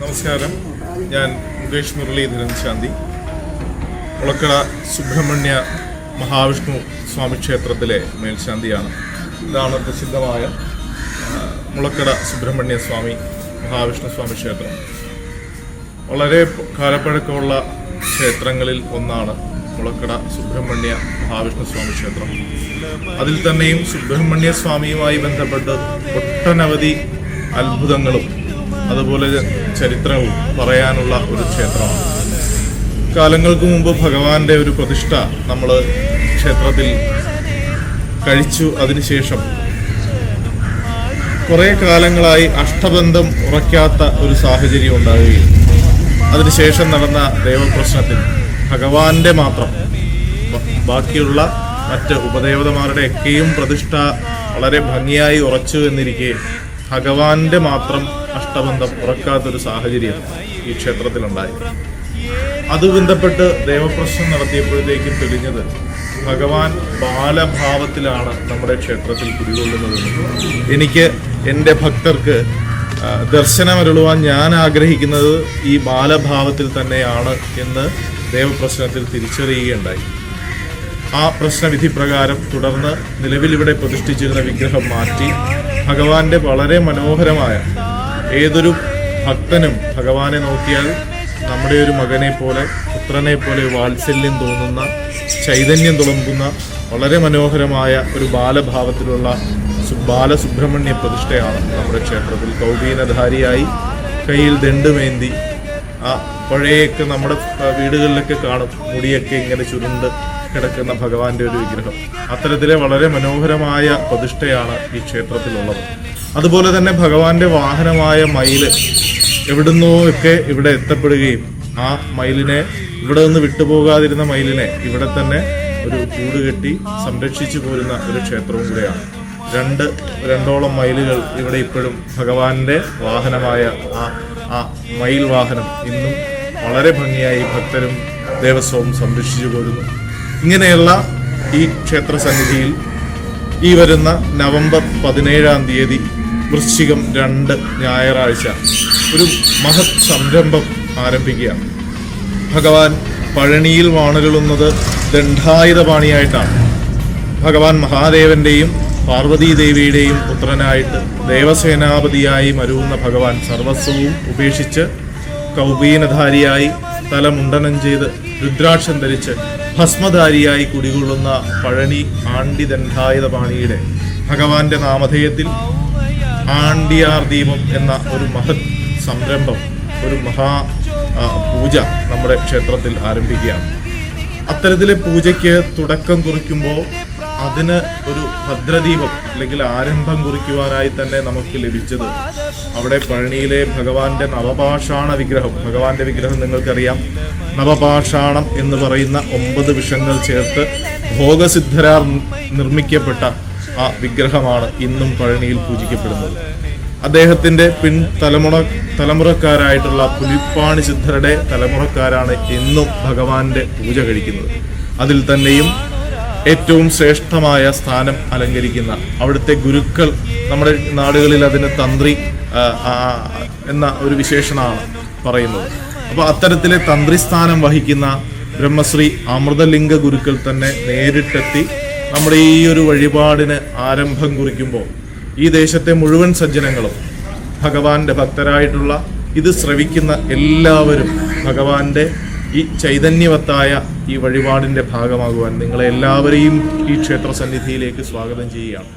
നമസ്കാരം. ഞാൻ മുകേഷ് മുരളീധരൻ ശാന്തി മുളക്കട സുബ്രഹ്മണ്യ മഹാവിഷ്ണു സ്വാമി ക്ഷേത്രത്തിലെ മേൽശാന്തിയാണ്. ഇതാണ് പ്രസിദ്ധമായ മുളക്കട സുബ്രഹ്മണ്യ സ്വാമി മഹാവിഷ്ണു സ്വാമി ക്ഷേത്രം. വളരെ കാലപ്പഴക്കമുള്ള ക്ഷേത്രങ്ങളിൽ ഒന്നാണ് മുളക്കട സുബ്രഹ്മണ്യ മഹാവിഷ്ണു സ്വാമി ക്ഷേത്രം. അതിൽ തന്നെയും സുബ്രഹ്മണ്യ സ്വാമിയുമായി ബന്ധപ്പെട്ട് ഒട്ടനവധി അത്ഭുതങ്ങളും അതുപോലെ ചരിത്രവും പറയാനുള്ള ഒരു ക്ഷേത്രമാണ്. കാലങ്ങൾക്ക് മുമ്പ് ഭഗവാന്റെ ഒരു പ്രതിഷ്ഠ നമ്മൾ ക്ഷേത്രത്തിൽ കഴിച്ചു. അതിനുശേഷം കുറേ കാലങ്ങളായി അഷ്ടബന്ധം ഉറയ്ക്കാത്ത ഒരു സാഹചര്യം ഉണ്ടാവുകയും അതിനുശേഷം നടന്ന ദൈവപ്രശ്നത്തിൽ ഭഗവാന്റെ മാത്രം ബാക്കിയുള്ള മറ്റ് ഉപദേവതമാരുടെയൊക്കെയും പ്രതിഷ്ഠ വളരെ ഭംഗിയായി ഉറച്ചു എന്നിരിക്കെ ഭഗവാന്റെ മാത്രം അഷ്ടബന്ധം ഉറക്കാത്തൊരു സാഹചര്യം ഈ ക്ഷേത്രത്തിലുണ്ടായി. അത് ബന്ധപ്പെട്ട് ദേവപ്രശ്നം നടത്തിയപ്പോഴത്തേക്കും തെളിഞ്ഞത് ഭഗവാൻ ബാലഭാവത്തിലാണ് നമ്മുടെ ക്ഷേത്രത്തിൽ കുടികൊള്ളുന്നത് എനിക്ക് എന്റെ ഭക്തർക്ക് ദർശനമരുളുവാൻ ഞാൻ ആഗ്രഹിക്കുന്നത് ഈ ബാലഭാവത്തിൽ തന്നെയാണ് എന്ന് ദേവപ്രശ്നത്തിൽ തിരിച്ചറിയുകയുണ്ടായി. ആ പ്രശ്നവിധി പ്രകാരം തുടർന്ന് നിലവിൽ ഇവിടെ പ്രതിഷ്ഠിച്ചിരുന്ന വിഗ്രഹം മാറ്റി ഭഗവാന്റെ വളരെ മനോഹരമായ ഏതൊരു ഭക്തനും ഭഗവാനെ നോക്കിയാൽ നമ്മുടെ ഒരു മകനെ പോലെ പുത്രനെ പോലെ വാത്സല്യം തോന്നുന്ന ചൈതന്യം തുളുമ്പുന്ന വളരെ മനോഹരമായ ഒരു ബാലഭാവത്തിലുള്ള ബാലസുബ്രഹ്മണ്യ പ്രതിഷ്ഠയാണ് നമ്മുടെ ക്ഷേത്രത്തിൽ. കൗപീനധാരിയായി കയ്യിൽ ദണ്ടുമേന്തി ആ പഴയൊക്കെ നമ്മുടെ വീടുകളിലൊക്കെ കാണും. മുടിയൊക്കെ ഇങ്ങനെ ചുരുണ്ട് കിടക്കുന്ന ഭഗവാന്റെ ഒരു വിഗ്രഹം. അത്തരത്തിലെ വളരെ മനോഹരമായ പ്രതിഷ്ഠയാണ് ഈ ക്ഷേത്രത്തിലുള്ളത്. അതുപോലെ തന്നെ ഭഗവാന്റെ വാഹനമായ മയിൽ എവിടുന്നോ ഒക്കെ ഇവിടെ എത്തപ്പെടുകയും ആ മയിലിനെ ഇവിടെ നിന്ന് വിട്ടുപോകാതിരുന്ന മയിലിനെ ഇവിടെ തന്നെ ഒരു കൂട് കെട്ടി സംരക്ഷിച്ചു പോരുന്ന ഒരു ക്ഷേത്രവും കൂടെയാണ്. രണ്ട് രണ്ടോളം മൈലുകൾ ഇവിടെ ഇപ്പോഴും ഭഗവാന്റെ വാഹനമായ ആ ആ മയിൽ വാഹനം ഇന്നും വളരെ ഭംഗിയായി ഭക്തരും ദേവസ്വവും സംരക്ഷിച്ചു പോരുന്നു ഇങ്ങനെയുള്ള ഈ ക്ഷേത്ര സന്നിധിയിൽ ഈ വരുന്ന നവംബർ പതിനേഴാം തീയതി വൃശ്ചികം രണ്ട് ഞായറാഴ്ച ഒരു മഹത് സംരംഭം ആരംഭിക്കുകയാണ്. ഭഗവാൻ പഴനിയിൽ വാണരുളുന്നത് ദണ്ഡായുധപാണിയായിട്ടാണ്. ഭഗവാൻ മഹാദേവന്റെയും പാർവതീ ദേവിയുടെയും പുത്രനായിട്ട് ദേവസേനാപതിയായി മരുവുന്ന ഭഗവാൻ സർവസ്വവും ഉപേക്ഷിച്ച് കൗപീനധാരിയായി തല മുണ്ടനം ചെയ്ത് രുദ്രാക്ഷം ധരിച്ച് ഭസ്മധാരിയായി കുടികൊള്ളുന്ന പഴനി ആണ്ടിദണ്ഡായുധപാണിയുടെ ഭഗവാന്റെ നാമധേയത്തിൽ ആണ്ടിയാർ ദീപം എന്ന ഒരു മഹത് സംരംഭം ഒരു മഹാ പൂജ നമ്മുടെ ക്ഷേത്രത്തിൽ ആരംഭിക്കുകയാണ്. അത്തരത്തിലെ പൂജയ്ക്ക് തുടക്കം കുറിക്കുമ്പോൾ അതിന് ഒരു ഭദ്രദീപം അല്ലെങ്കിൽ ആരംഭം കുറിക്കുവാനായി തന്നെ നമുക്ക് ലഭിച്ചത് അവിടെ പഴനിയിലെ ഭഗവാന്റെ നവപാഷാണ വിഗ്രഹം. ഭഗവാന്റെ വിഗ്രഹം നിങ്ങൾക്കറിയാം. നവപാഷാണം എന്ന് പറയുന്ന ഒമ്പത് വിഷങ്ങൾ ചേർത്ത് ഭോഗസിദ്ധരാർ നിർമ്മിക്കപ്പെട്ട ആ വിഗ്രഹമാണ് ഇന്നും പഴനിയിൽ പൂജിക്കപ്പെടുന്നത്. അദ്ദേഹത്തിന്റെ പിൻ തലമുറ തലമുറക്കാരായിട്ടുള്ള പുലിപ്പാണി സിദ്ധരുടെ തലമുറക്കാരാണ് എന്നും ഭഗവാന്റെ പൂജ കഴിക്കുന്നത്. അതിൽ തന്നെയും ഏറ്റവും ശ്രേഷ്ഠമായ സ്ഥാനം അലങ്കരിക്കുന്ന അവിടുത്തെ ഗുരുക്കൾ നമ്മുടെ നാടുകളിൽ അതിന് തന്ത്രി എന്ന ഒരു വിശേഷണമാണ് പറയുന്നത്. അപ്പോൾ അത്തരത്തിലെ തന്ത്രി സ്ഥാനം വഹിക്കുന്ന ബ്രഹ്മശ്രീ അമൃതലിംഗ ഗുരുക്കൾ തന്നെ നേരിട്ടെത്തി നമ്മുടെ ഈ ഒരു വഴിപാടിന് ആരംഭം കുറിക്കുമ്പോൾ ഈ ദേശത്തെ മുഴുവൻ സജ്ജനങ്ങളും ഭഗവാന്റെ ഭക്തരായിട്ടുള്ള ഇത് ശ്രവിക്കുന്ന എല്ലാവരും ഭഗവാന്റെ ഈ ചൈതന്യവത്തായ ഈ വഴിപാടിന്റെ ഭാഗമാകുവാൻ നിങ്ങളെ എല്ലാവരെയും ഈ ക്ഷേത്ര സന്നിധിയിലേക്ക് സ്വാഗതം ചെയ്യുകയാണ്.